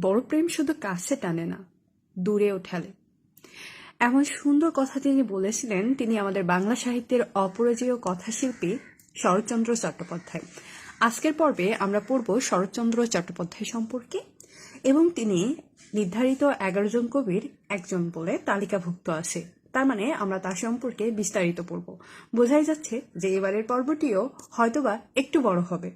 বড় প্রেম শুধু কাছে টানে না দূরেও ঠেলে এমন সুন্দর কথা তিনি বলেছিলেন, তিনি আমাদের বাংলা সাহিত্যের অপরাজেয় কথাশিল্পী শরৎচন্দ্র চট্টোপাধ্যায়। আজকের পর্বে আমরা পড়ব শরৎচন্দ্র চট্টোপাধ্যায় সম্পর্কে এবং তিনি নির্ধারিত এগারো জন কবির একজন বলে তালিকাভুক্ত আছে। তার মানে আমরা তার সম্পর্কে বিস্তারিত পড়ব। বোঝাই যাচ্ছে যে এবারের পর্বটিও হয়তোবা একটু বড় হবে।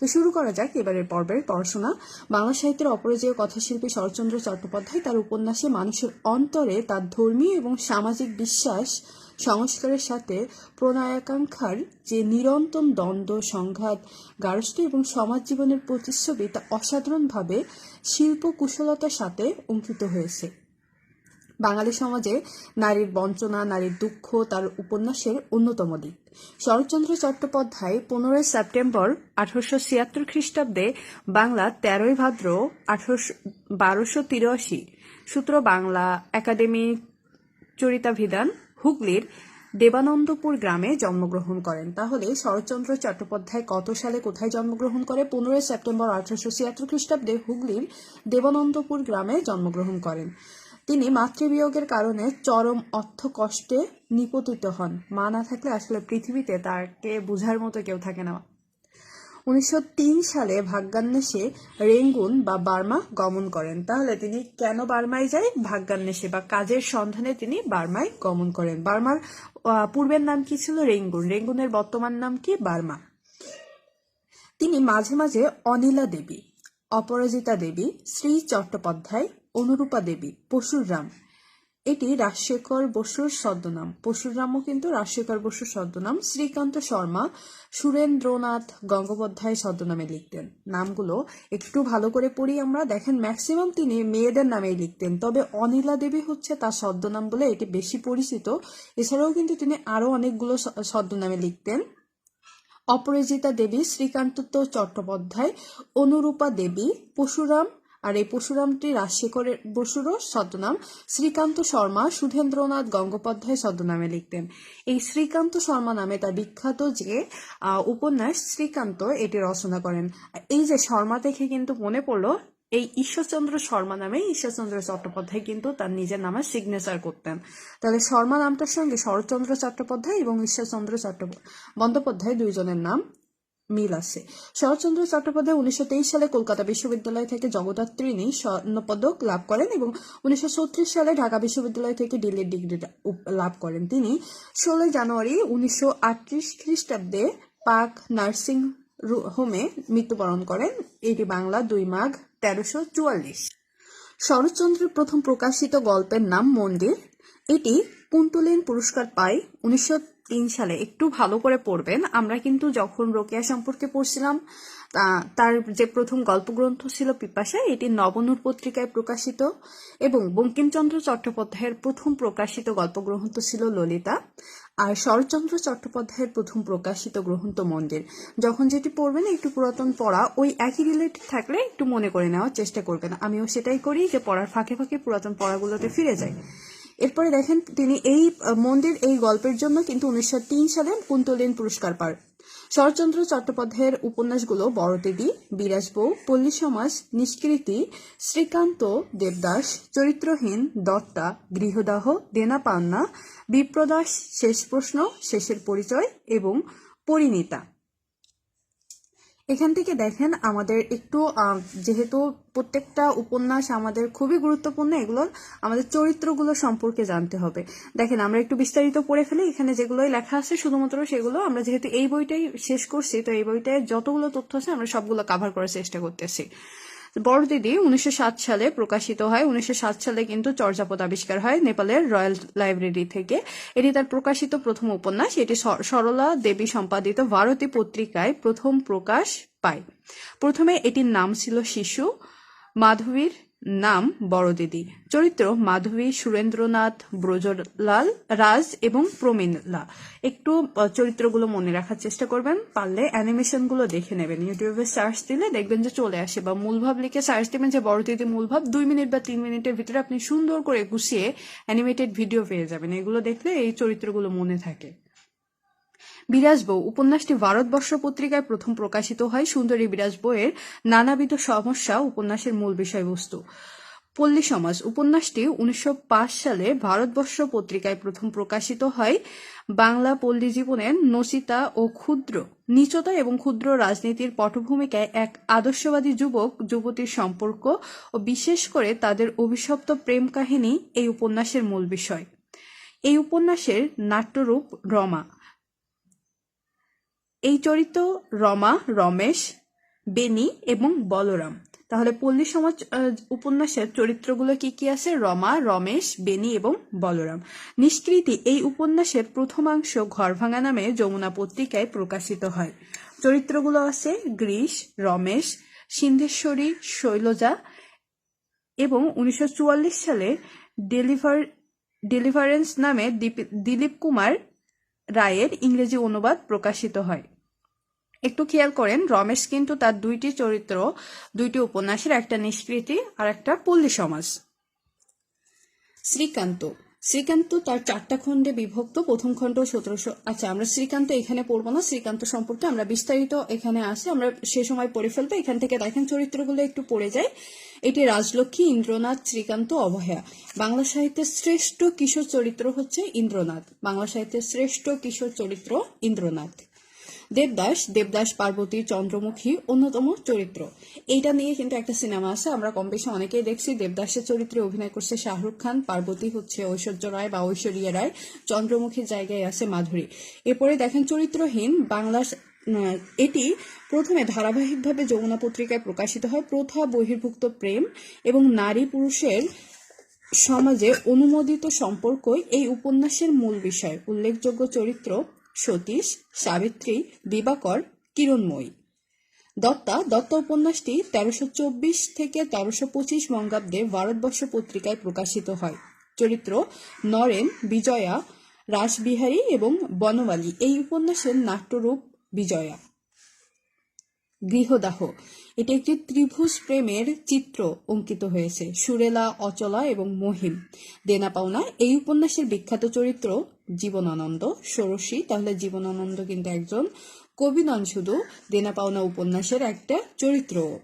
তো শুরু করা যাক এবারের পর্বের পড়াশোনা। বাংলা সাহিত্যের অপরাজেয় কথাশিল্পী শরৎচন্দ্র চট্টোপাধ্যায় তার উপন্যাসে মানুষের অন্তরে তার ধর্মীয় এবং সামাজিক বিশ্বাস সংস্কারের সাথে প্রণয়াকাঙ্ক্ষার যে নিরন্তর দ্বন্দ্ব, সংঘাত গারস্থ এবং সমাজ জীবনের প্রতিচ্ছবি তা অসাধারণভাবে শিল্প কুশলতার সাথে অঙ্কিত হয়েছে। বাঙালি সমাজে নারীর বঞ্চনা, নারীর দুঃখ তার উপন্যাসের অন্যতম দিক। শরৎচন্দ্র চট্টোপাধ্যায় পনেরোই সেপ্টেম্বর আঠারোশো ছিয়াত্তর খ্রিস্টাব্দে বাংলা তেরোই ভাদ্র আঠারোশো বারোশো তিরাশি। সূত্র বাংলা একাডেমি চরিতাভিধান, হুগলির দেবানন্দপুর গ্রামে জন্মগ্রহণ করেন। তাহলে শরৎচন্দ্র চট্টোপাধ্যায় কত সালে কোথায় জন্মগ্রহণ করে? পনেরোই সেপ্টেম্বর আঠারোশো ছিয়াত্তর খ্রিস্টাব্দে হুগলির দেবানন্দপুর গ্রামে জন্মগ্রহণ করেন। তিনি মাতৃবিয়োগের কারণে চরম অর্থ কষ্টে নিপতিত হন। মা না থাকলে আসলে পৃথিবীতে তাকে বোঝার মতো কেউ থাকে না। উনিশশো তিন সালে ভাগ্যান্বেষে রেঙ্গুন বা বার্মা গমন করেন। তাহলে তিনি কেন বার্মায় যায়? ভাগ্যান্বেষে বা কাজের সন্ধানে তিনি বার্মায় গমন করেন। বার্মার পূর্বের নাম কি ছিল? রেঙ্গুন। রেঙ্গুনের বর্তমান নাম কি? বার্মা। তিনি মাঝে মাঝে অনিলা দেবী, অপরাজিতা দেবী, শ্রী চট্টোপাধ্যায় অনুরূপা দেবী পশুরাম এটি রাজশেখর বসুর ছদ্মনাম পশুরামও কিন্তু রাজশেখর বসুর ছদ্মনাম শ্রীকান্ত শর্মা সুরেন্দ্রনাথ গঙ্গোপাধ্যায় ছদ্মনামে লিখতেন। নামগুলো একটু ভালো করে পড়ি আমরা। দেখেন, ম্যাক্সিমাম তিনি মেয়েদের নামেই লিখতেন। তবে অনিলা দেবী হচ্ছে তার ছদ্মনাম বলে এটি বেশি পরিচিত। এছাড়াও কিন্তু তিনি আরও অনেকগুলো ছদ্মনামে লিখতেন। অপরাজিতা দেবী, শ্রীকান্ত চট্টোপাধ্যায়, অনুরূপা দেবী পশুরাম আর এই পশুরামটি রাজশেখরের বসুরও ছদ্মনাম। শ্রীকান্ত শর্মা সুধেন্দ্রনাথ গঙ্গোপাধ্যায় ছদ্মনামে লিখতেন। এই শ্রীকান্ত শর্মা নামে তার বিখ্যাত যে উপন্যাস শ্রীকান্ত, এটি রচনা করেন। এই যে শর্মা দেখে কিন্তু মনে পড়ল, এই ঈশ্বরচন্দ্র শর্মা নামে ঈশ্বরচন্দ্র চট্টোপাধ্যায় কিন্তু তার নিজের নামে সিগনেচার করতেন। তাহলে শর্মা নামটার সঙ্গে শরৎচন্দ্র চট্টোপাধ্যায় এবং ঈশ্বরচন্দ্র চট্টোপাধ্যায় বন্দ্যোপাধ্যায় দুইজনের নাম। মিল আছে। শরৎচন্দ্র চট্টোপাধ্যায় উনিশশো তেইশ সালে কলকাতা বিশ্ববিদ্যালয় থেকে জগদ্ধাত্রিণী স্বর্ণপদক লাভ করেন এবং উনিশশো ছত্রিশ সালে ঢাকা বিশ্ববিদ্যালয় থেকে ডিলিট ডিগ্রি লাভ করেন। তিনি ষোলোই জানুয়ারি উনিশশো আটত্রিশ খ্রিস্টাব্দে পাক নার্সিং হোমে মৃত্যুবরণ করেন। এটি বাংলা দুই মাঘ তেরোশো চুয়াল্লিশ। শরৎচন্দ্রের প্রথম প্রকাশিত গল্পের নাম মন্দির। এটি পুন্তুলিন পুরস্কার পায় উনিশশো তিন সালে, একটু ভালো করে পড়বেন। আমরা কিন্তু যখন রোকেয়া সম্পর্কে পড়ছিলাম তার যে প্রথম গল্পগ্রন্থ ছিল পিপাসা, এটি নবনূর পত্রিকায় প্রকাশিত এবং বঙ্কিমচন্দ্র চট্টোপাধ্যায়ের প্রথম প্রকাশিত গল্পগ্রন্থ ছিল ললিতা। আর শরৎচন্দ্র চট্টোপাধ্যায়ের প্রথম প্রকাশিত গ্রন্থ মন্দির। যখন যেটি পড়বেন, একটু পুরাতন পড়া, ওই একই রিলেটেড থাকলে একটু মনে করে নেওয়ার চেষ্টা করবেন। আমিও সেটাই করি যে পড়ার ফাঁকে ফাঁকে পুরাতন পড়াগুলোতে ফিরে যাই। এরপরে দেখেন তিনি এই মন্দির এই গল্পের জন্য কিন্তু উনিশশো তিন সালে কুন্তলিন পুরস্কার পান। শরৎচন্দ্র চট্টোপাধ্যায়ের উপন্যাসগুলো বড়দিদি, বিরাজ বউ, পল্লী সমাজ, নিষ্কৃতি, শ্রীকান্ত দেবদাস, চরিত্রহীন দত্তা, গৃহদাহ, দেনা পান্না, বিপ্রদাস শেষ প্রশ্ন শেষের পরিচয় এবং পরিণীতা। এখান থেকে দেখেন আমাদের একটু যেহেতু প্রত্যেকটা উপন্যাস আমাদের খুবই গুরুত্বপূর্ণ এগুলোর আমাদের চরিত্রগুলো সম্পর্কে জানতে হবে। দেখেন, আমরা একটু বিস্তারিত পড়ে ফেলি, এখানে যেগুলোই লেখা আছে, শুধুমাত্র সেগুলো আমরা যেহেতু এই বইটাই শেষ করছি, তো এই বইটায় যতগুলো তথ্য আছে, আমরা সবগুলো কাভার করার চেষ্টা করতেছি। বড় দিদি উনিশশো সালে প্রকাশিত হয়। উনিশশো সাত সালে কিন্তু চর্যাপদ আবিষ্কার হয় নেপালের রয়্যাল লাইব্রেরি থেকে। এটি তার প্রকাশিত প্রথম উপন্যাস। এটি সরলা দেবী সম্পাদিত ভারতী পত্রিকায় প্রথম প্রকাশ পায়। প্রথমে এটির নাম ছিল শিশু। মাধবীর নাম বড়দিদি চরিত্র মাধবী, সুরেন্দ্রনাথ, ব্রজলাল, রাজ এবং প্রমিলা। একটু চরিত্রগুলো মনে রাখার চেষ্টা করবেন, পারলে অ্যানিমেশনগুলো দেখে নেবেন। ইউটিউবে সার্চ দিলে দেখবেন যে চলে আসে বা মূলভাব লিখে সার্চ দেবেন যে বড়দিদি মূলভাব দুই মিনিট বা তিন মিনিটের ভিতরে আপনি সুন্দর করে গুছিয়ে অ্যানিমেটেড ভিডিও পেয়ে যাবেন। এগুলো দেখলে এই চরিত্রগুলো মনে থাকে। বিরাজ বউ উপন্যাসটি ভারতবর্ষ পত্রিকায় প্রথম প্রকাশিত হয় সুন্দরী বিরাজ বউয়ের নানাবিধ সমস্যা উপন্যাসের মূল বিষয়বস্তু। পল্লী সমাজ উপন্যাসটি উনিশশো পাঁচ সালে ভারতবর্ষ পত্রিকায় প্রথম প্রকাশিত হয়। বাংলা পল্লী জীবনের নচিতা ও ক্ষুদ্র, নিচতা এবং ক্ষুদ্র রাজনীতির পটভূমিকায় এক আদর্শবাদী যুবক, যুবতীর সম্পর্ক ও বিশেষ করে তাদের অভিশপ্ত প্রেম কাহিনী এই উপন্যাসের মূল বিষয়। এই উপন্যাসের নাট্যরূপ রমা। এই চরিত্র রমা, রমেশ, বেনি এবং বলরাম। তাহলে পল্লী সমাজ উপন্যাসের চরিত্রগুলো কি কি আছে? রমা, রমেশ, বেনি এবং বলরাম। নিষ্কৃতি এই উপন্যাসের প্রথমাংশ ঘরভাঙা নামে যমুনা পত্রিকায় প্রকাশিত হয়। চরিত্রগুলো আছে গ্রীশ রমেশ, সিন্ধেশ্বরী, শৈলজা এবং উনিশশো চুয়াল্লিশ সালে ডেলিভার, ডেলিভারেন্স নামে দিলীপ কুমার রায়ের ইংরেজি অনুবাদ প্রকাশিত হয়। একটু খেয়াল করেন, রমেশ কিন্তু তার দুইটি চরিত্র, দুইটি উপন্যাসের একটা নিষ্কৃতি আর একটা পল্লী সমাজ। শ্রীকান্ত। শ্রীকান্ত তার চারটা খণ্ডে বিভক্ত, প্রথম খণ্ড সতেরোশো আচ্ছা আমরা শ্রীকান্ত এখানে পড়ব না, শ্রীকান্ত সম্পর্কে আমরা বিস্তারিত এখানে আছে, আমরা সে সময় পড়ে ফেলব এখান থেকে দেখেন চরিত্রগুলো একটু পড়ে যায় এটি রাজলক্ষ্মী, ইন্দ্রনাথ, শ্রীকান্ত, অবহেয়া। বাংলা সাহিত্যের শ্রেষ্ঠ কিশোর চরিত্র হচ্ছে ইন্দ্রনাথ। বাংলা সাহিত্যের শ্রেষ্ঠ কিশোর চরিত্র ইন্দ্রনাথ। দেবদাস দেবদাস পার্বতী, চন্দ্রমুখী অন্যতম চরিত্র। এইটা নিয়ে কিন্তু একটা সিনেমা আছে, আমরা কম বেশি অনেকেই দেখছি। দেবদাসের চরিত্রে অভিনয় করছে শাহরুখ খান, পার্বতী হচ্ছে ঐশ্বর্য রায় বা ঐশ্বরিয়া রায়, চন্দ্রমুখীর জায়গায় আছে মাধুরী। এরপরে দেখেন চরিত্রহীন বাংলার এটি প্রথমে ধারাবাহিকভাবে যমুনা পত্রিকায় প্রকাশিত হয়, প্রথা বহির্ভুক্ত প্রেম এবং নারী পুরুষের সমাজে অনুমোদিত সম্পর্কই এই উপন্যাসের মূল বিষয়। উল্লেখযোগ্য চরিত্র সতীশ, সাবিত্রী, দিবাকর, কিরণময়ী। দত্তা দত্ত উপন্যাসটি তেরোশো চব্বিশ থেকে তেরোশো পঁচিশ বঙ্গাব্দে ভারতবর্ষ পত্রিকায় প্রকাশিত হয়। চরিত্র নরেন, বিজয়া, রাসবিহারী এবং বনমালী এই উপন্যাসের নাট্যরূপ বিজয়া। গৃহদাহ। এটি একটি ত্রিভুজ প্রেমের চিত্র অঙ্কিত হয়েছে। সুরেলা, অচলা এবং মহিম। দেনা পাওনা। এই উপন্যাসের বিখ্যাত চরিত্র জীবনানন্দ, ষোড়শী। তাহলে জীবনানন্দ কিন্তু একজন কবি নন, শুধু দেনা পাওনা উপন্যাসের একটা চরিত্র।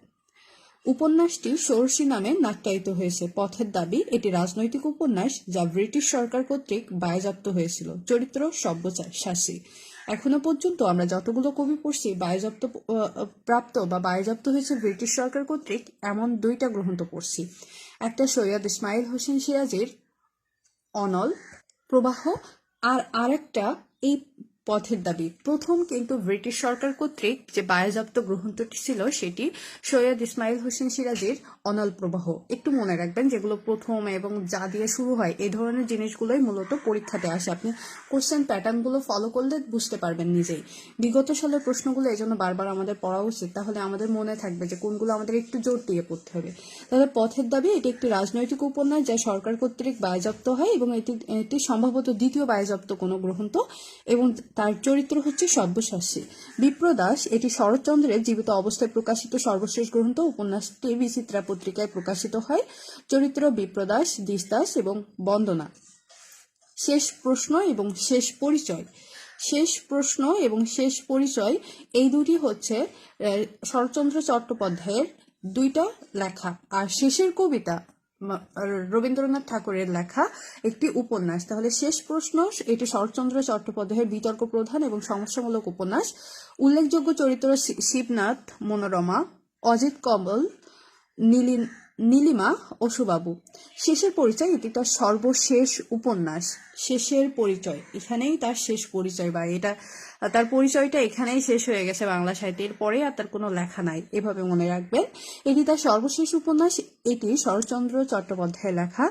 উপন্যাসটি ষোড়শী নামে নাট্যায়িত হয়েছে। পথের দাবি, এটি রাজনৈতিক উপন্যাস যা ব্রিটিশ সরকার কর্তৃক বায়াজাপ্ত হয়েছিল। চরিত্র সব্যসাচী এখনও পর্যন্ত আমরা যতগুলো কবি পড়ছি, বায়াজাপ্ত প্রাপ্ত বা বায়াজাপ্ত হয়েছে ব্রিটিশ সরকার কর্তৃক, এমন দুইটা গ্রন্থ পড়ছি। একটা সৈয়দ ইসমাইল হোসেন সিরাজের অনল, প্রবাহ আর আরেকটা এই পথের দাবি। প্রথম কিন্তু ব্রিটিশ সরকার কর্তৃক যে বায়োজাপ্ত গ্রন্থটি ছিল সেটি সৈয়দ ইসমাইল হোসেন সিরাজের অনল প্রবাহ। একটু মনে রাখবেন যেগুলো প্রথম এবং যা দিয়ে শুরু হয় এই ধরনের জিনিসগুলোই মূলত পরীক্ষাতে আসে। আপনি কোশ্চেন প্যাটার্নগুলো ফলো করলে বুঝতে পারবেন নিজেই। বিগত সালের প্রশ্নগুলো এই জন্য বারবার আমাদের পড়া উচিত। তাহলে আমাদের মনে থাকবে যে কোনগুলো আমাদের একটু জোর দিয়ে পড়তে হবে। তাহলে পথের দাবি, এটি একটি রাজনৈতিক উপন্যাস যা সরকার কর্তৃক বায়াজাপ্ত হয় এবং এটি এটি সম্ভবত দ্বিতীয় বায়াজাপ্ত কোনো গ্রন্থ এবং তার চরিত্র হচ্ছে সব্যসাচী। বিপ্রদাস, এটি শরৎচন্দ্রের জীবিত অবস্থায় প্রকাশিত সর্বশেষ গ্রন্থ উপন্যাসটি বিচিত্রা পত্রিকায় প্রকাশিত হয় চরিত্র বিপ্রদাস দিসদাস এবং বন্দনা। শেষ প্রশ্ন এবং শেষ পরিচয়। শেষ প্রশ্ন এবং শেষ পরিচয়, এই দুটি হচ্ছে শরৎচন্দ্র চট্টোপাধ্যায়ের দুইটা লেখা আর শেষের কবিতা রবীন্দ্রনাথ ঠাকুরের লেখা একটি উপন্যাস। তাহলে শেষ প্রশ্ন, এটি শরৎচন্দ্র চট্টোপাধ্যায়ের বিতর্ক প্রধান এবং সমস্যামূলক উপন্যাস। উল্লেখযোগ্য চরিত্র শিবনাথ, মনোরমা, অজিত কমল নীলিন নীলিমা ও সুবাবু শেষের পরিচয় এটি তার সর্বশেষ উপন্যাস। শেষের পরিচয়। এখানেই তার শেষ পরিচয় বা এটা, তার পরিচয়টা এখানেই শেষ হয়ে গেছে বাংলা সাহিত্যের পরে আর তার কোনো লেখা নাই। এভাবে মনে রাখবেন। এটি তার সর্বশেষ উপন্যাস। এটি শরৎচন্দ্র চট্টোপাধ্যায়ের লেখা।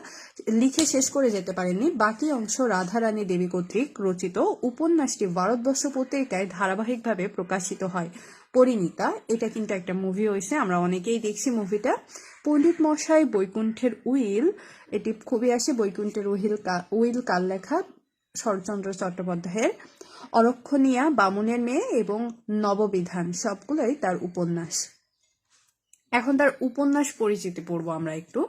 লিখে শেষ করে যেতে পারেননি। বাকি অংশ রাধারানী দেবী কর্তৃক রচিত। উপন্যাসটি ভারতবর্ষ পত্রিকায় ধারাবাহিকভাবে প্রকাশিত হয়। পরিণীতা এটা কিন্তু একটা মুভি হয়েছে, আমরা অনেকেই দেখছি মুভিটা পণ্ডিত মশাই বৈকুণ্ঠের উইল, এটি খুবই আসে বৈকুণ্ঠের উইল উইল কাল লেখা শরৎচন্দ্র চট্টোপাধ্যায়ের। অরক্ষণীয়া, বামুনের মেয়ে এবং নববিধান, সবগুলোই তার উপন্যাস। এখন তার উপন্যাস পরিচিতি পড়ব আমরা একটু।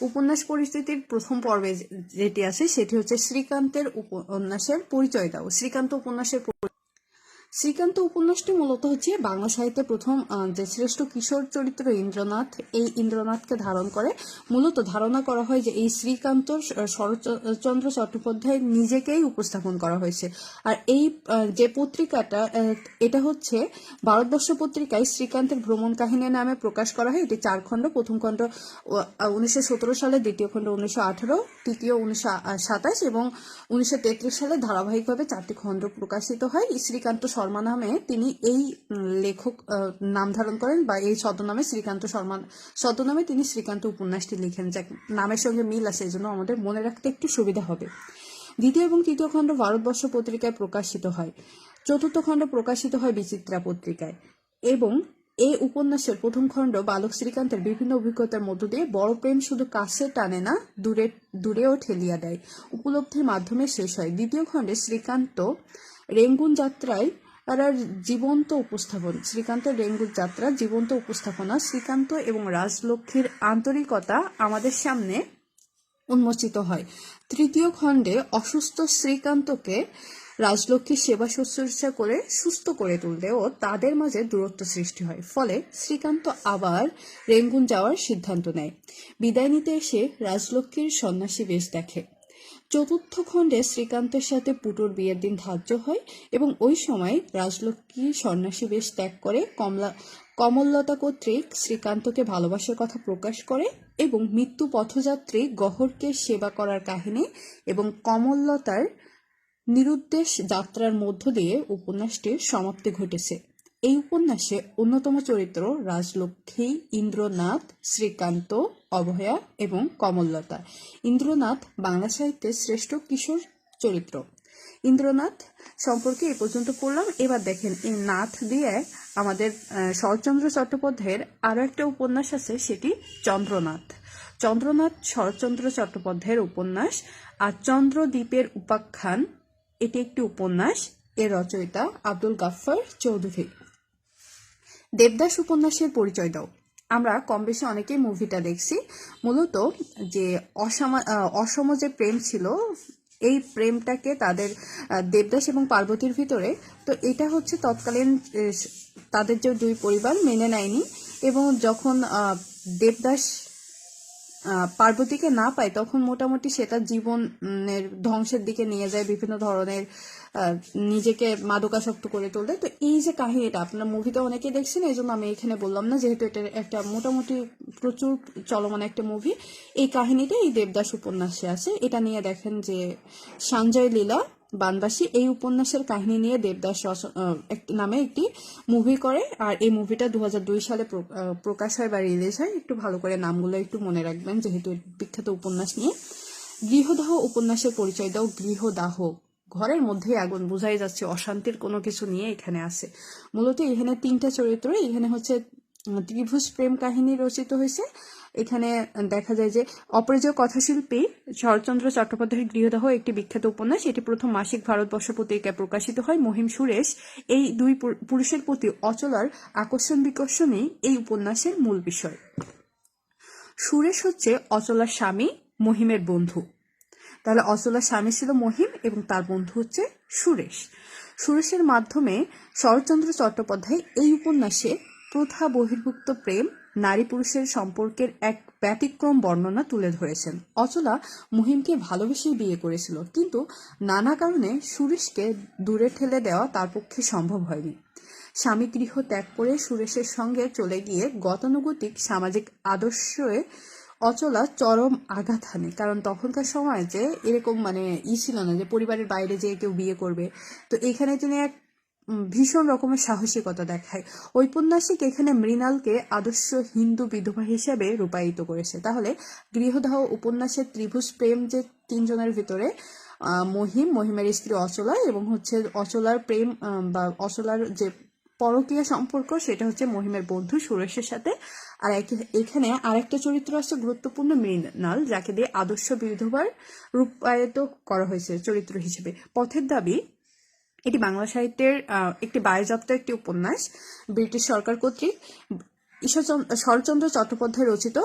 উপন্যাস পরিচিতির প্রথম পর্বে যেটি আছে, সেটি হচ্ছে শ্রীকান্তের উপন্যাসের পরিচয় দাও। শ্রীকান্ত উপন্যাসের শ্রীকান্ত উপন্যাসটি মূলত হচ্ছে বাংলা সাহিত্যে প্রথম যে শ্রেষ্ঠ কিশোর চরিত্র ইন্দ্রনাথ, এই ইন্দ্রনাথকে ধারণ করে। মূলত ধারণা করা হয় যে এই শ্রীকান্ত শরৎচন্দ্র চট্টোপাধ্যায় নিজেকেই উপস্থাপন করা হয়েছে। আর এই যে পত্রিকাটা এটা হচ্ছে ভারতবর্ষ পত্রিকায় শ্রীকান্তের ভ্রমণ কাহিনী নামে প্রকাশ করা হয়। এটি চার খণ্ড, প্রথম খণ্ড উনিশশো সতেরো সালে, দ্বিতীয় খণ্ড উনিশশো আঠারো, তৃতীয় উনিশশো সাতাশ এবং উনিশশো তেত্রিশ সালে ধারাবাহিকভাবে চারটি খণ্ড প্রকাশিত হয়। শ্রীকান্ত শর্মা নামে তিনি এই লেখক নাম ধারণ করেন বা এই ছদ্মনামে শ্রীকান্ত শর্মা, ছদ্মনামে তিনি শ্রীকান্ত উপন্যাসটি লিখেন যা নামের সঙ্গে মিল আছে এই জন্য আমাদের মনে রাখতে একটু সুবিধা হবে। দ্বিতীয় এবং তৃতীয় খণ্ড ভারতবর্ষ পত্রিকায় প্রকাশিত হয়। চতুর্থ খণ্ড প্রকাশিত হয় বিচিত্রা পত্রিকায়। এবং এই উপন্যাসের প্রথম খণ্ড বালক শ্রীকান্তের বিভিন্ন অভিজ্ঞতার মধ্য দিয়ে বড় প্রেম শুধু কাছে টানে না, দূরে, দূরেও ঠেলিয়া দেয়। উপলব্ধির মাধ্যমে শেষ হয়। দ্বিতীয় খণ্ডে শ্রীকান্ত রেঙ্গুন যাত্রায় তার জীবন্ত উপস্থাপন শ্রীকান্তের রেঙ্গুন যাত্রা, জীবন্ত উপস্থাপনা, শ্রীকান্ত এবং রাজলক্ষ্মীর আন্তরিকতা আমাদের সামনে উন্মোচিত হয়। তৃতীয় খণ্ডে অসুস্থ শ্রীকান্তকে রাজলক্ষ্মীর সেবা শুশ্রূষা করে সুস্থ করে তুললেও তাদের মাঝে দূরত্ব সৃষ্টি হয়। ফলে শ্রীকান্ত আবার রেঙ্গুন যাওয়ার সিদ্ধান্ত নেয়। বিদায় নিতে এসে রাজলক্ষ্মীর সন্ন্যাসী বেশ দেখে। চতুর্থ খণ্ডে শ্রীকান্তের সাথে পুটুর বিয়ের দিন ধার্য হয় এবং ওই সময় রাজলক্ষ্মী সন্ন্যাসী বেশ ত্যাগ করে, কমলা, কমললতা কর্তৃক শ্রীকান্তকে ভালোবাসার কথা প্রকাশ করে এবং মৃত্যু পথযাত্রী গহরকে সেবা করার কাহিনী এবং কমললতার নিরুদ্দেশ যাত্রার মধ্য দিয়ে উপন্যাসটির সমাপ্তি ঘটেছে। এই উপন্যাসে অন্যতম চরিত্র রাজলক্ষ্মী, ইন্দ্রনাথ, শ্রীকান্ত অভয়া এবং কমললতা। ইন্দ্রনাথ বাংলা সাহিত্যের শ্রেষ্ঠ কিশোর চরিত্র। ইন্দ্রনাথ সম্পর্কে এ পর্যন্ত পড়লাম। এবার দেখেন, এই নাথ দিয়ে আমাদের শরৎচন্দ্র চট্টোপাধ্যায়ের আরও একটা উপন্যাস আছে, সেটি চন্দ্রনাথ। চন্দ্রনাথ, শরৎচন্দ্র চট্টোপাধ্যায়ের উপন্যাস আর চন্দ্রদ্বীপের উপাখ্যান, এটি একটি উপন্যাস। এর রচয়িতা আব্দুল গাফফার চৌধুরী। দেবদাস উপন্যাসের পরিচয় দাও। আমরা কম বেশি অনেকেই মুভিটা দেখছি। মূলত যে অসামা অসম যে প্রেম ছিল, এই প্রেমটাকে তাদের দেবদাস এবং পার্বতীর ভিতরে, তো এটা হচ্ছে তৎকালীন তাদের যে দুই পরিবার মেনে নেয়নি এবং যখন দেবদাস পার্বতীকে না পায়, তখন মোটামুটি সে তার জীবনের ধ্বংসের দিকে নিয়ে যায় বিভিন্ন ধরনের নিজেকে মাদকাসক্ত করে তোলে। তো এই যে কাহিনীটা আপনার মুভিতে অনেকে দেখছেন, এই জন্য আমি এখানে বললাম না, যেহেতু এটা একটা মোটামুটি প্রচুর চলমান একটা মুভি এই কাহিনীটা এই দেবদাস উপন্যাসে আছে। এটা নিয়ে দেখেন যে সঞ্জয় লীলা বানবাসী এই উপন্যাসের কাহিনী নিয়ে দেবদাস নামে একটি মুভি করে, আর এই মুভিটা দু হাজার দুই সালে প্রকাশ হয় বা রিলিজ হয়। একটু ভালো করে নামগুলো একটু মনে রাখবেন, যেহেতু বিখ্যাত উপন্যাস নিয়ে। গৃহদাহ উপন্যাসের পরিচয় দাও, গৃহদাহ। ঘরের মধ্যেই আগুন, বোঝাই যাচ্ছে অশান্তির কোনো কিছু নিয়ে এখানে আছে। মূলত এখানে তিনটা চরিত্র এখানে হচ্ছে ত্রিভুজ প্রেম কাহিনী রচিত হয়েছে। এখানে দেখা যায় যে অপরিজয় কথাশিল্পী শরৎচন্দ্র চট্টোপাধ্যায়ের গৃহদাহ, একটি বিখ্যাত উপন্যাস। এটি প্রথম মাসিক ভারতবর্ষ পত্রিকায় প্রকাশিত হয়। মহিম সুরেশ, এই দুই পুর- পুরুষের প্রতি অচলার আকর্ষণ বিকর্ষণই এই উপন্যাসের মূল বিষয়। সুরেশ হচ্ছে অচলার স্বামী, মহিমের বন্ধু। তাহলে অচলার স্বামী ছিল মহিম এবং তার বন্ধু হচ্ছে সুরেশ। সুরেশের মাধ্যমে শরৎচন্দ্র চট্টোপাধ্যায় এই উপন্যাসে প্রথা বহির্ভুক্ত প্রেম, নারী পুরুষের সম্পর্কের এক ব্যতিক্রম বর্ণনা তুলে ধরেছেন। অচলা মহিমকে ভালোবেসেই বিয়ে করেছিল, কিন্তু নানা কারণে সুরেশকে দূরে ঠেলে দেওয়া তার পক্ষে সম্ভব হয়নি। স্বামী গৃহ ত্যাগ করে সুরেশের সঙ্গে চলে গিয়ে গতানুগতিক সামাজিক আদর্শে অচলা চরম আঘাত হানে। কারণ তখনকার সময় যে এরকম মানে ই ছিল না যে পরিবারের বাইরে যে কেউ বিয়ে করবে। তো এখানে তিনি এক ভীষণ রকমের সাহসিকতা দেখায়। ঔপন্যাসিক এখানে মৃণালকে আদর্শ হিন্দু বিধবা হিসেবে রূপায়িত করেছে। তাহলে গৃহদাহ উপন্যাসের ত্রিভুজ প্রেম যে তিনজনের ভিতরে মহিম, মহিমের স্ত্রী অচলা এবং হচ্ছে অচলার প্রেম বা অচলার যে পরকীয়া সম্পর্ক, সেটা হচ্ছে মহিমের বন্ধু সুরেশের সাথে। আর এখানে আরেকটা চরিত্র আছে গুরুত্বপূর্ণ মৃণাল, যাকে দিয়ে আদর্শ বিধবার রূপায়িত করা হয়েছে চরিত্র হিসেবে। পথের দাবি, এটি বাংলা সাহিত্যের একটি বায়োজাপ্ত একটি উপন্যাস। ব্রিটিশ সরকার কর্তৃক ঈশ্বরচন্দ্র শরৎচন্দ্র চট্টোপাধ্যায় রচিত।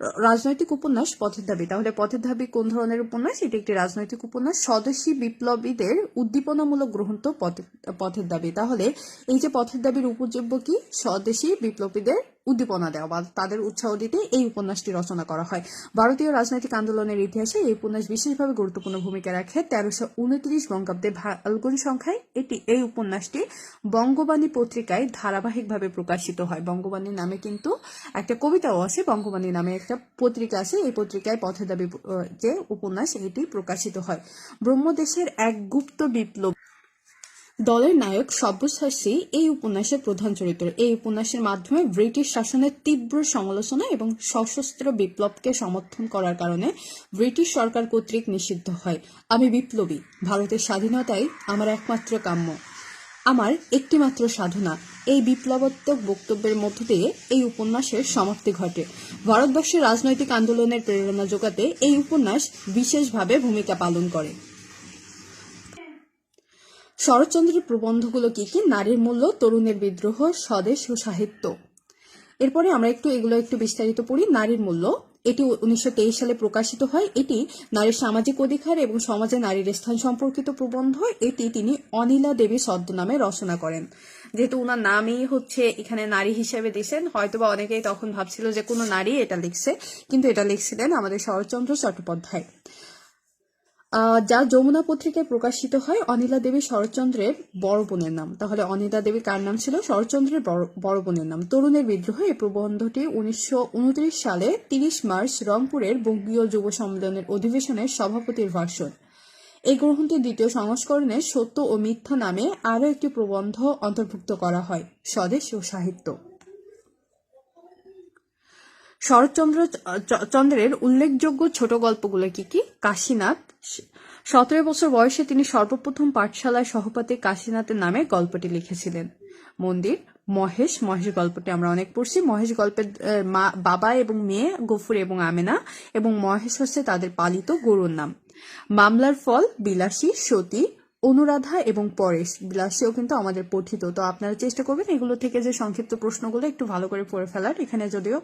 রাজনৈতিক উপন্যাস পথের দাবি। তাহলে পথের দাবি কোন ধরনের উপন্যাস? এটি একটি রাজনৈতিক উপন্যাস। স্বদেশী বিপ্লবীদের উদ্দীপনামূলক গ্রন্থ পথে- পথের দাবি। তাহলে এই যে পথের দাবির উপযোগ্য কি? স্বদেশী বিপ্লবীদের উদ্দীপনা দেওয়া বা তাদের উৎসাহ দিতে এই উপন্যাসটি রচনা করা হয়। ভারতীয় রাজনৈতিক আন্দোলনের ইতিহাসে এই উপন্যাস বিশেষভাবে গুরুত্বপূর্ণ ভূমিকা রাখে। তেরোশো উনত্রিশ বঙ্গাব্দে ফাল্গুন সংখ্যায় এটি, এই উপন্যাসটি বঙ্গবাণী পত্রিকায় ধারাবাহিকভাবে প্রকাশিত হয়। বঙ্গবাণী নামে কিন্তু একটা কবিতাও আছে বঙ্গবাণী নামে একটা পত্রিকা আছে এই পত্রিকায় পথে দাবি যে উপন্যাস এটি প্রকাশিত হয়। ব্রহ্মদেশের এক গুপ্ত বিপ্লব। দলের নায়ক সব্যসাচী এই উপন্যাসের প্রধান চরিত্র। এই উপন্যাসের মাধ্যমে ব্রিটিশ শাসনের তীব্র সমালোচনা এবং সশস্ত্র বিপ্লবকে সমর্থন করার কারণে ব্রিটিশ সরকার কর্তৃক নিষিদ্ধ হয়। আমি বিপ্লবী। ভারতের স্বাধীনতাই আমার একমাত্র কাম্য। আমার একটিমাত্র সাধনা। এই বিপ্লবাত্মক বক্তব্যের মধ্য দিয়ে এই উপন্যাসের সমাপ্তি ঘটে। ভারতবর্ষের রাজনৈতিক আন্দোলনের প্রেরণা যোগাতে এই উপন্যাস বিশেষভাবে ভূমিকা পালন করে। শরৎচন্দ্রের প্রবন্ধগুলো কি কি? নারীর মূল্য, তরুণের বিদ্রোহ, স্বদেশ ও সাহিত্য। এরপরে আমরা একটু এগুলো একটু বিস্তারিত পড়ি। নারীর মূল্য এটি উনিশশো তেইশ সালে প্রকাশিত হয়। এটি নারীর সামাজিক অধিকার এবং সমাজে নারীর স্থান সম্পর্কিত প্রবন্ধ। এটি তিনি অনিলা দেবী ছদ্মনামে রচনা করেন। যেহেতু উনার নামই হচ্ছে এখানে নারী হিসেবে দিয়েছেন হয়তোবা অনেকেই তখন ভাবছিল যে কোনো নারী এটা লিখছে, কিন্তু এটা লিখছিলেন আমাদের শরৎচন্দ্র চট্টোপাধ্যায়। যা যমুনা পত্রিকায় প্রকাশিত হয়, অনিলা দেবী শরৎচন্দ্রের বড় বোনের নাম। তাহলে অনিলা দেবী কার নাম ছিল? শরৎচন্দ্রের বড়- বোনের নাম। তরুণের বিদ্রোহ এই প্রবন্ধটি উনিশশো উনত্রিশ সালে তিরিশ মার্চ রংপুরের বঙ্গীয় যুব সম্মেলনের অধিবেশনের সভাপতির ভাষণ। এই গ্রন্থটির দ্বিতীয় সংস্করণে সত্য ও মিথ্যা নামে আরও একটি প্রবন্ধ অন্তর্ভুক্ত করা হয়। স্বদেশ ও সাহিত্য। শরৎচন্দ্র চন্দ্রের উল্লেখযোগ্য ছোট গল্পগুলো কি কি? কাশীনাথ। সতেরো বছর বয়সে তিনি সর্বপ্রথম পাঠশালায় সহপাঠী কাশীনাথের নামে গল্পটি লিখেছিলেন। মন্দির, মহেশ। মহেশ গল্পটি আমরা অনেক পড়ছি। মহেশ গল্পের মা, বাবা এবং মেয়ে গফুর এবং আমেনা এবং মহেশ হচ্ছে তাদের পালিত গরুর নাম। মামলার ফল বিলাসী, সতী অনুরাধা এবং পরেশ বিলাসীও কিন্তু আমাদের পঠিত। তো আপনারা চেষ্টা করবেন এগুলো থেকে যে সংক্ষিপ্ত প্রশ্নগুলো একটু ভালো করে পড়ে ফেলার। এখানে যদিও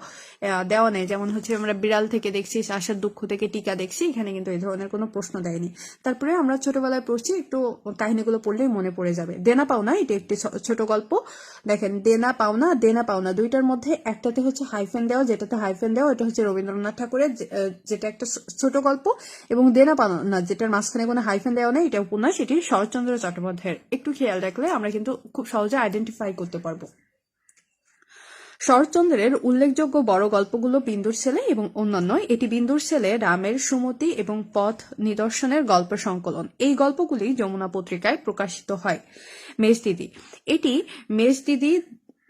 দেওয়া নেই। যেমন হচ্ছে আমরা বিড়াল থেকে দেখছি আশার দুঃখ থেকে টিকা দেখছি, এখানে কিন্তু এই ধরনের কোনো প্রশ্ন দেয়নি। তারপরে আমরা ছোটবেলায় পড়ছি, একটু কাহিনীগুলো পড়লেই মনে পড়ে যাবে। দেনা পাওনা, এটি একটি ছোট গল্প। দেখেন, দেনা পাওনা দেনা পাওনা দুইটার মধ্যে একটাতে হচ্ছে হাইফেন দেওয়া, যেটাতে হাইফেন দেওয়া এটা হচ্ছে রবীন্দ্রনাথ ঠাকুরের যেটা একটা ছোট গল্প। এবং দেনা পাওনা, যেটার মাঝখানে কোনো হাইফেন দেওয়া নেই, এটা উপন্যাস, এটি শরৎচন্দ্র চট্টোপাধ্যায়ের একটু খেয়াল রাখলে আমরা কিন্তু খুব সহজে আইডেন্টিফাই করতে পারব। শরৎচন্দ্রের উল্লেখযোগ্য বড় গল্পগুলো বিন্দুর ছেলে এবং অন্যান্য, এটি বিন্দুর ছেলে রামের সুমতি এবং পথ নিদর্শনের গল্প সংকলন। এই গল্পগুলি যমুনা পত্রিকায় প্রকাশিত হয়। মেজদিদি এটি মেজদিদি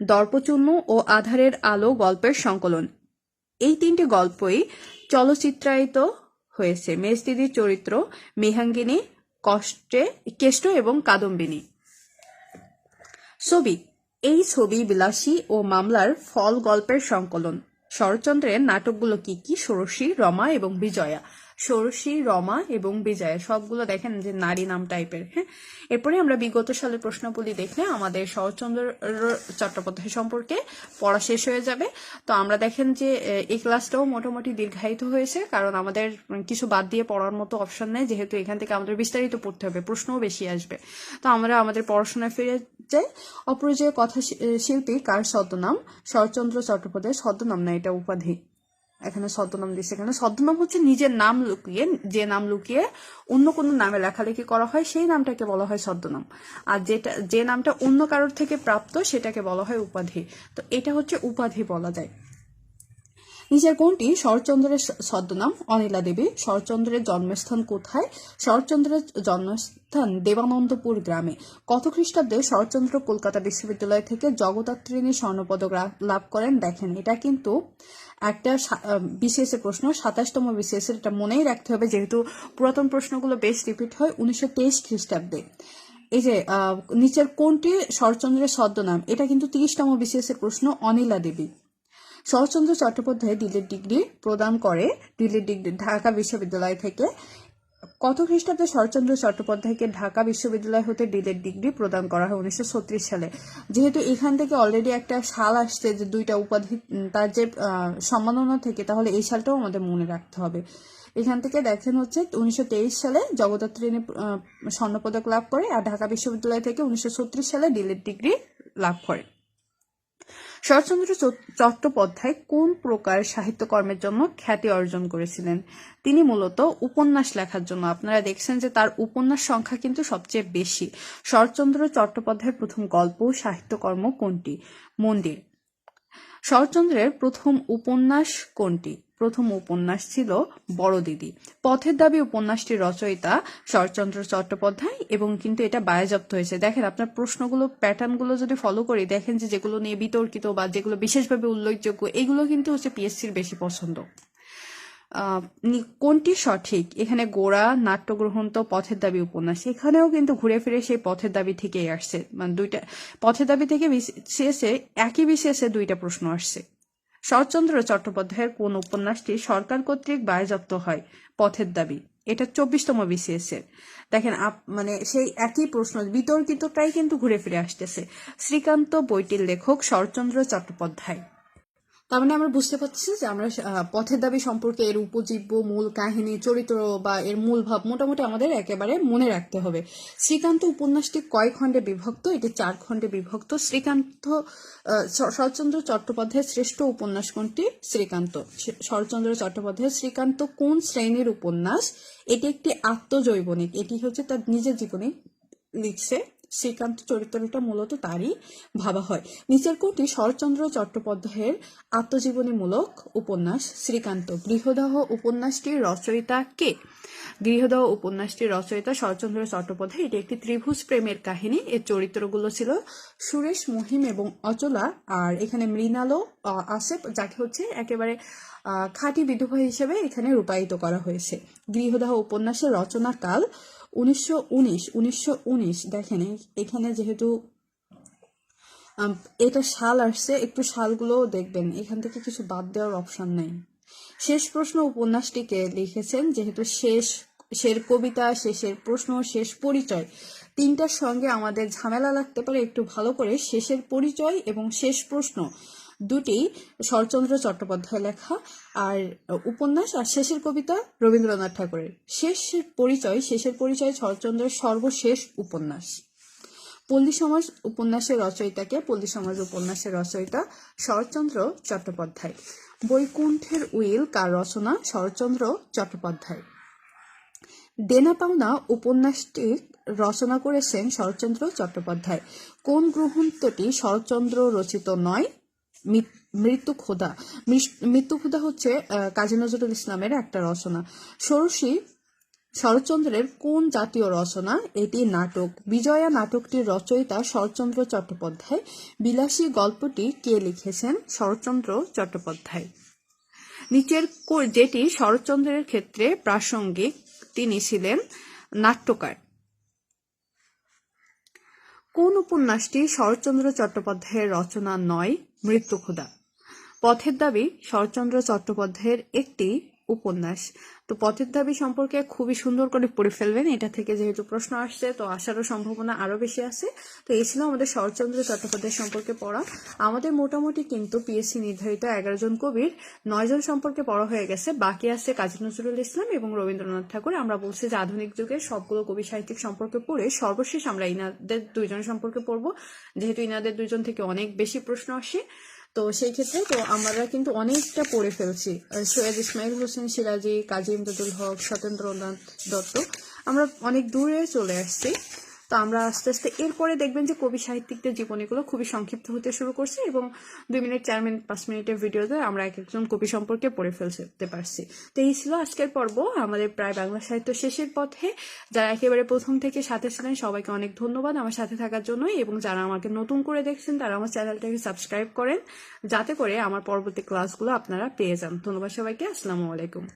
দর্পচূর্ণ ও আধারের আলো গল্পের সংকলন। এই তিনটি গল্পই চলচ্চিত্রায়িত হয়েছে। মেজদিদির চরিত্র মেহাঙ্গিনী কষ্টে, কেষ্ট এবং কাদম্বিনী। ছবি, এই ছবি বিলাসী ও মামলার ফল গল্পের সংকলন। শরৎচন্দ্রের নাটকগুলো কি কি, ষোড়শী, রমা এবং বিজয়া। ষোড়শী রমা এবং বিজয়া, সবগুলো দেখেন যে নারী নাম টাইপের হ্যাঁ? এরপরে আমরা বিগত সালের প্রশ্নগুলি দেখলে আমাদের শরৎচন্দ্র চট্টোপাধ্যায় সম্পর্কে পড়া শেষ হয়ে যাবে। তো আমরা দেখেন যে এই ক্লাসটাও মোটামুটি দীর্ঘায়িত হয়েছে, কারণ আমাদের কিছু বাদ দিয়ে পড়ার মতো অপশন নেই, যেহেতু এখান থেকে আমাদের বিস্তারিত পড়তে হবে, প্রশ্নও বেশি আসবে। তো আমরা আমাদের পড়াশোনায় ফিরে যাই। অপরিচয় কথা শিল্পী কার ছদ্মনাম? শরৎচন্দ্র চট্টোপাধ্যায় ছদ্মনাম না, এটা উপাধি। এখানে ছদ্মনাম দিচ্ছে এখানে। ছদ্মনাম হচ্ছে নিজের নাম লুকিয়ে, যে নাম লুকিয়ে অন্য কোনো নামে লেখালেখি করা হয়, সেই নামটাকে বলা হয় ছদ্মনাম। আর যেটা, যে নামটা অন্য কারোর থেকে প্রাপ্ত, সেটাকে বলা হয় উপাধি। তো এটা হচ্ছে উপাধি বলা যায়। নিচের কোনটি শরৎচন্দ্রের ছদ্মনাম অনিলা দেবী। শরৎচন্দ্রের জন্মস্থান কোথায়? শরৎচন্দ্রের জন্মস্থান দেবানন্দপুর গ্রামে। কত খ্রিস্টাব্দে শরৎচন্দ্র কলকাতা বিশ্ববিদ্যালয় থেকে জগদাত্রিণী স্বর্ণপদক লাভ করেন? দেখেন, এটা কিন্তু একটা এর প্রশ্ন। সাতাশতম এর এটা মনেই রাখতে হবে, যেহেতু পুরাতন প্রশ্নগুলো বেশ রিপিট হয় উনিশশো তেইশ খ্রিস্টাব্দে। এই যে নিচের কোনটি শরৎচন্দ্রের ছদ্মনাম? এটা কিন্তু তিরিশতম এর প্রশ্ন অনিলা দেবী। শরৎচন্দ্র চট্টোপাধ্যায় দিল্লির ডিগ্রি প্রদান করে দিল্লির ডিগ্রি ঢাকা বিশ্ববিদ্যালয় থেকে। কত খ্রিস্টাব্দে শরৎচন্দ্র চট্টোপাধ্যায়কে ঢাকা বিশ্ববিদ্যালয় হতে ডিলের ডিগ্রি প্রদান করা হয়? উনিশশো ছত্রিশ সালে। যেহেতু এখান থেকে অলরেডি একটা সাল আসছে যে দুইটা উপাধি তার যে সম্মাননা থেকে তাহলে এই সালটাও আমাদের মনে রাখতে হবে। এখান থেকে দেখেন হচ্ছে উনিশশো তেইশ সালে জগদ্ধাত্রী আহ, স্বর্ণপদক লাভ করে আর ঢাকা বিশ্ববিদ্যালয় থেকে উনিশশো ছত্রিশ সালে ডিলের ডিগ্রি লাভ করে। শরৎচন্দ্র চট্টোপাধ্যায় কোন প্রকার সাহিত্যকর্মের জন্য খ্যাতি অর্জন করেছিলেন? তিনি মূলত উপন্যাস লেখার জন্য। আপনারা দেখছেন যে তার উপন্যাস সংখ্যা কিন্তু সবচেয়ে বেশি। শরৎচন্দ্র চট্টোপাধ্যায়ের প্রথম গল্প সাহিত্যকর্ম কোনটি? মন্দির। শরৎচন্দ্রের প্রথম উপন্যাস কোনটি? প্রথম উপন্যাস ছিল বড় দিদি। পথের দাবি উপন্যাসটির রচয়িতা শরৎচন্দ্র চট্টোপাধ্যায় এবং কিন্তু এটা বায়াজপ্ত হয়েছে। দেখেন, আপনার প্রশ্নগুলো, প্যাটার্নগুলো যদি ফলো করি, দেখেন যে যেগুলো নিয়ে বিতর্কিত বা যেগুলো বিশেষভাবে উল্লেখযোগ্য, এগুলো কিন্তু হচ্ছে পিএসসির বেশি পছন্দ। কোনটি সঠিক? এখানে গোড়া নাট্যগ্রহন্ত পথের দাবি উপন্যাস। এখানেও কিন্তু ঘুরে ফিরে সেই পথের দাবি থেকেই আসছে। মানে দুইটা, পথের দাবি থেকে বিসিএসে একই বিসিএসে দুইটা প্রশ্ন আসছে। শরৎচন্দ্র চট্টোপাধ্যায়ের কোন উপন্যাসটি সরকার কর্তৃক বায়জপ্ত হয়? পথের দাবি, এটা চব্বিশতম বিসিএস এর। দেখেন, আপ- মানে সেই একই প্রশ্ন, বিতর্কিতটাই কিন্তু ঘুরে ফিরে আসতেছে। শ্রীকান্ত বইটির লেখক শরৎচন্দ্র চট্টোপাধ্যায়। তার মানে আমরা বুঝতে পারছি যে আমরা পথের দাবি সম্পর্কে এর উপজীব্য, মূল কাহিনী, চরিত্র বা এর মূল ভাব মোটামুটি আমাদের একেবারে মনে রাখতে হবে। শ্রীকান্ত উপন্যাসটি কয় খণ্ডে বিভক্ত, এটি চার খণ্ডে বিভক্ত। শ্রীকান্ত শরৎচন্দ্র চট্টোপাধ্যায়ের শ্রেষ্ঠ উপন্যাস কোনটি? শ্রীকান্ত। শরৎচন্দ্র চট্টোপাধ্যায়ের শ্রীকান্ত কোন শ্রেণির উপন্যাস? এটি একটি আত্মজৈবনিক, এটি হচ্ছে তার নিজের জীবনে লিখছে। শ্রীকান্ত চরিত্রটা মূলত তারই ভাবা হয়। নিচের কোনটি? শরৎচন্দ্র চট্টোপাধ্যায়ের আত্মজীবনীমূলক উপন্যাস শ্রীকান্ত। গৃহদাহ উপন্যাসটির রচয়িতা কে? গৃহদাহ উপন্যাসটির রচয়িতা শরৎচন্দ্র চট্টোপাধ্যায়। এটি একটি ত্রিভুজ প্রেমের কাহিনী। এর চরিত্রগুলো ছিল সুরেশ মহিম এবং অচলা। আর এখানে মৃণালও আছে যাকে হচ্ছে একেবারে খাঁটি বিধবা হিসেবে এখানে রূপায়িত করা হয়েছে। গৃহদাহ উপন্যাসের রচনাকাল উনিশশো উনিশ উনিশশো উনিশ, দেখেন এখানে যেহেতু এটা শাল আসছে, একটু শালগুলো দেখবেন, এখান থেকে কিছু বাদ দেওয়ার অপশন নেই। শেষ প্রশ্ন উপন্যাসটিকে লিখেছেন যেহেতু শেষ শের কবিতা, শেষের প্রশ্ন, শেষ পরিচয়, তিনটার সঙ্গে আমাদের ঝামেলা লাগতে পারে, একটু ভালো করে শেষের পরিচয় এবং শেষ প্রশ্ন। দুটি শরৎচন্দ্র চট্টোপাধ্যায় লেখা আর উপন্যাস আর শেষের কবিতা রবীন্দ্রনাথ ঠাকুরের। শেষের পরিচয় শেষের পরিচয় শরৎচন্দ্রের সর্বশেষ উপন্যাস। পল্লী সমাজ উপন্যাসের রচয়িতাকে পল্লী সমাজ উপন্যাসের রচয়িতা শরৎচন্দ্র চট্টোপাধ্যায়। বৈকুণ্ঠের উইল কার রচনা শরৎচন্দ্র চট্টোপাধ্যায়। দেনা পাওনা উপন্যাসটি রচনা করেছেন শরৎচন্দ্র চট্টোপাধ্যায়। কোন গ্রন্থটি শরৎচন্দ্র রচিত নয় মৃত্যু খোদা মৃত্যু খোদা হচ্ছে কাজী নজরুল ইসলামের একটা রচনা। ষোড়শী শরৎচন্দ্রের কোন জাতীয় রচনা? এটি নাটক। বিজয়া নাটকটির রচয়িতা শরৎচন্দ্র চট্টোপাধ্যায়। বিলাসী গল্পটি কে লিখেছেন? শরৎচন্দ্র চট্টোপাধ্যায়। নিচের যেটি শরৎচন্দ্রের ক্ষেত্রে প্রাসঙ্গিক, তিনি ছিলেন নাট্যকার। কোন উপন্যাসটি শরৎচন্দ্র চট্টোপাধ্যায়ের রচনা নয়? মৃত্যুক্ষুদা পথের দাবি শরৎচন্দ্র চট্টোপাধ্যায়ের একটি উপন্যাস। তো পথের দাবি সম্পর্কে খুবই সুন্দর করে পড়ে ফেলবেন। এটা থেকে যেহেতু প্রশ্ন আসছে, তো আসারও সম্ভাবনা আরও বেশি আছে। তো এই ছিল আমাদের শরৎচন্দ্র চট্টোপাধ্যায় সম্পর্কে পড়া। আমাদের মোটামুটি কিন্তু পিএসসি নির্ধারিত এগারো জন কবির নয় জন সম্পর্কে পড়া হয়ে গেছে। বাকি আছে কাজী নজরুল ইসলাম এবং রবীন্দ্রনাথ ঠাকুর। আমরা বলছি যে আধুনিক যুগের সবগুলো কবি সাহিত্যিক সম্পর্কে পড়ে সর্বশেষ আমরা ইনাদের দুইজন সম্পর্কে পড়ব। যেহেতু ইনাদের দুইজন থেকে অনেক বেশি প্রশ্ন আসে। তো সেই ক্ষেত্রে তো আমরা কিন্তু অনেকটা পড়ে ফেলছি। সৈয়দ ইসমাইল হোসেন সিরাজি, কাজী ইমদাদুল হক, সতেন্দ্রনাথ দত্ত, আমরা অনেক দূরে চলে আসছি। তো আমরা আস্তে আস্তে এরপরে দেখবেন যে কবি সাহিত্যিকদের জীবনীগুলো খুবই সংক্ষিপ্ত হতে শুরু করছে এবং দুই মিনিট, চার মিনিট, পাঁচ মিনিটের ভিডিওতে আমরা এক একজন কবি সম্পর্কে পড়ে ফেলতে পারছি। তো এই ছিল আজকের পর্ব। আমাদের প্রায় বাংলা সাহিত্য শেষের পথে। যারা একেবারে প্রথম থেকে সাথে ছিলেন, সবাইকে অনেক ধন্যবাদ আমার সাথে থাকার জন্য এবং যারা আমাকে নতুন করে দেখছেন, তারা আমার চ্যানেলটাকে সাবস্ক্রাইব করেন। যাতে করে আমার পরবর্তী ক্লাসগুলো আপনারা পেয়ে যান। ধন্যবাদ সবাইকে। আসসালামু আলাইকুম।